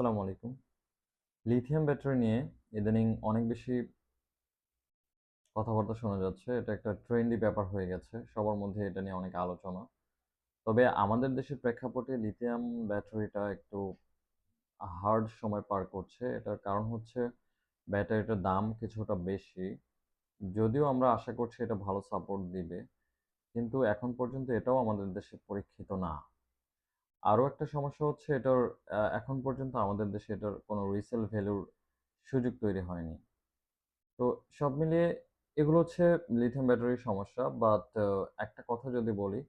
আসসালামু আলাইকুম। Lithium battery নিয়ে ইদানিং অনেক বেশি কথাবার্তা শোনা যাচ্ছে। এটা একটা ট্রেন্ডি ব্যাপার হয়ে গেছে। সবার মধ্যে এটা নিয়ে অনেক আলোচনা। তবে আমাদের দেশের প্রেক্ষাপটে লিথিয়াম ব্যাটারিটা একটু হার্ড সময় পার করছে। এটার কারণ হচ্ছে ব্যাটারিটার দাম কিছুটা বেশি। যদিও আমরা আশা করছি এটা ভালো সাপোর্ট দিবে। কিন্তু এখন পর্যন্ত এটাও আমাদের দেশে পরীক্ষিত না। আরও একটা সমস্যা হচ্ছে এটার এখন পর্যন্ত আমাদের দেশে এটার কোনো রিসেল ভ্যালুর সুযোগ তৈরি হয়নি। তো সব মিলিয়ে এগুলো হচ্ছে লিথিয়াম ব্যাটারির সমস্যা বাট একটা কথা যদি বলি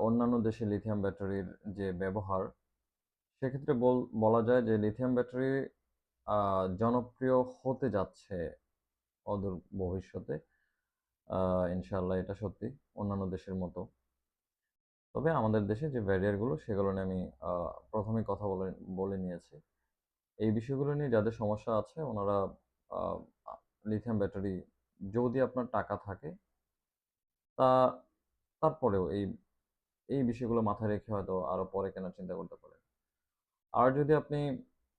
অন্যান্য দেশে লিথিয়াম ব্যাটারির যে ব্যবহার, সেক্ষেত্রে বল- বলা যায় যে লিথিয়াম ব্যাটারি জনপ্রিয় হতে যাচ্ছে অদূর ভবিষ্যতে। ইনশাল্লাহ এটা সত্যি, অন্যান্য দেশের মতো। তবে আমাদের দেশে যে ব্যারিয়ারগুলো সেগুলো নিয়ে আমি আহ, প্রথমেই কথা বলে বলে নিয়েছি। এই বিষয়গুলো নিয়ে যাদের সমস্যা আছে ওনারা লিথিয়াম ব্যাটারি যদি আপনার টাকা থাকে তা তারপরেও এই এই বিষয়গুলো মাথায় রেখে হয়তো আরও পরে কেনার চিন্তা করতে পারেন। আর যদি আপনি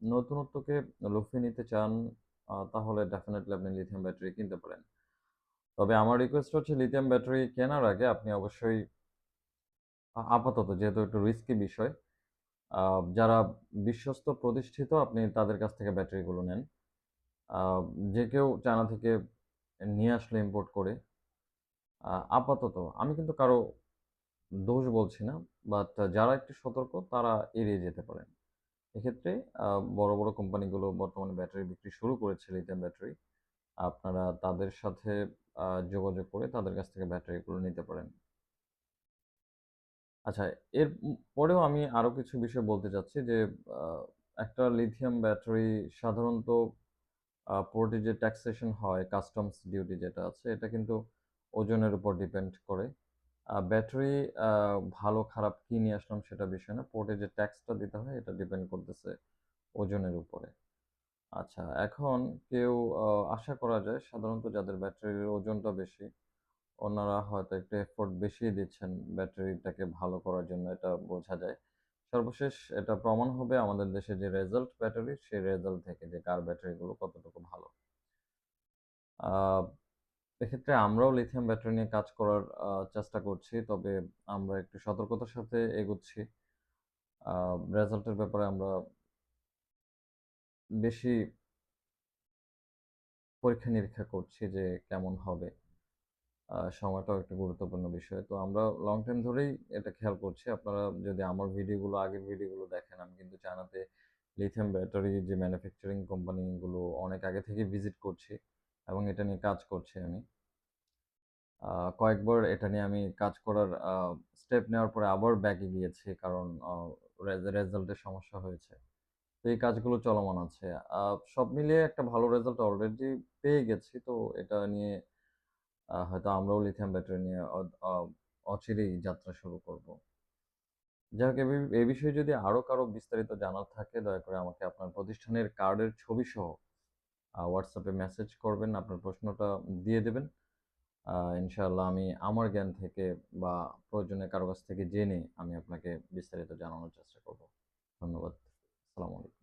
নতুনত্বকে লুফিয়ে নিতে চান তাহলে ডেফিনেটলি আপনি লিথিয়াম ব্যাটারি কিনতে পারেন। তবে আমার রিকোয়েস্ট হচ্ছে লিথিয়াম ব্যাটারি কেনার আগে আপনি অবশ্যই আপাতত যেহেতু একটু রিস্কি বিষয় যারা বিশ্বস্ত প্রতিষ্ঠিত, আপনি তাদের কাছ থেকে ব্যাটারিগুলো নেন। যে কেউ চায়না থেকে নিয়ে আসলে ইম্পোর্ট করে। আপাতত আমি কিন্তু কারও দোষ বলছি না বাট যারা একটু সতর্ক, তারা এড়িয়ে যেতে পারেন। এক্ষেত্রে বড় বড় কোম্পানিগুলো বর্তমানে ব্যাটারি বিক্রি শুরু করেছে লিথিয়াম ব্যাটারি আপনারা তাদের সাথে যোগাযোগ করে তাদের কাছ থেকে ব্যাটারিগুলো নিতে পারেন। আচ্ছা এর পরেও আমি আরও কিছু বিষয় বলতে চাচ্ছি যে একটা লিথিয়াম ব্যাটারি সাধারণত পোর্টে যে ট্যাক্সেশন হয় কাস্টমস ডিউটি যেটা আছে, এটা কিন্তু ওজনের উপর ডিপেন্ড করে। ব্যাটারি ভালো, খারাপ কি নিয়ে আসলাম সেটা বিষয় না পোর্টে যে ট্যাক্সটা দিতে হয়, এটা ডিপেন্ড করতেছে ওজনের উপরে। আচ্ছা এখন কেউ আশা করা যায়, সাধারণত যাদের ব্যাটারির ওজনটা বেশি ওনারা হয়তো একটু এফোর্ট বেশি দিচ্ছেন ব্যাটারিটাকে ভালো করার জন্য, এটা বোঝা যায়। সর্বশেষ এটা প্রমাণ হবে আমাদের দেশে যে রেজাল্ট ব্যাটারি সেই রেজাল্ট থেকে যে কার ব্যাটারিগুলো কতটুকু ভালো। এক্ষেত্রে আমরাও লিথিয়াম ব্যাটারি নিয়ে কাজ করার চেষ্টা করছি, তবে আমরা একটু সতর্কতার সাথে এগোচ্ছি। রেজাল্টের ব্যাপারে আমরা বেশি পরীক্ষা নিরীক্ষা করছি যে কেমন হবে। সময়টাও একটা গুরুত্বপূর্ণ বিষয়। তো আমরা লং টাইম ধরেই এটা খেয়াল করছি। আপনারা যদি আমার ভিডিওগুলো, আগের ভিডিওগুলো দেখেন, আমি কিন্তু চায়নাতে লিথিয়াম ব্যাটারি যে ম্যানুফ্যাকচারিং কোম্পানিগুলো অনেক আগে থেকে ভিজিট করছি এবং এটা নিয়ে কাজ করছি আমি। কয়েকবার এটা নিয়ে আমি কাজ করার স্টেপ নেওয়ার পরে আবার ব্যাকে গিয়েছি কারণ রেজাল্টের সমস্যা হয়েছে। তো এই কাজগুলো চলমান আছে। সব মিলিয়ে একটা ভালো রেজাল্ট অলরেডি পেয়ে গেছি। তো এটা নিয়ে হয়তো আমরাও লিথিয়াম ব্যাটারি নিয়ে অচিরেই যাত্রা শুরু করব। যাই হোক এ বিষয়ে যদি আরও কারও বিস্তারিত জানার থাকে, দয়া করে আমাকে আপনার প্রতিষ্ঠানের কার্ডের ছবি সহ হোয়াটসঅ্যাপে মেসেজ করবেন, আপনার প্রশ্নটা দিয়ে দেবেন। ইনশাআল্লাহ আমি আমার জ্ঞান থেকে বা প্রয়োজনে কারও কাছ থেকে জেনে আমি আপনাকে বিস্তারিত জানানোর চেষ্টা করব। ধন্যবাদ। আসসালামু আলাইকুম।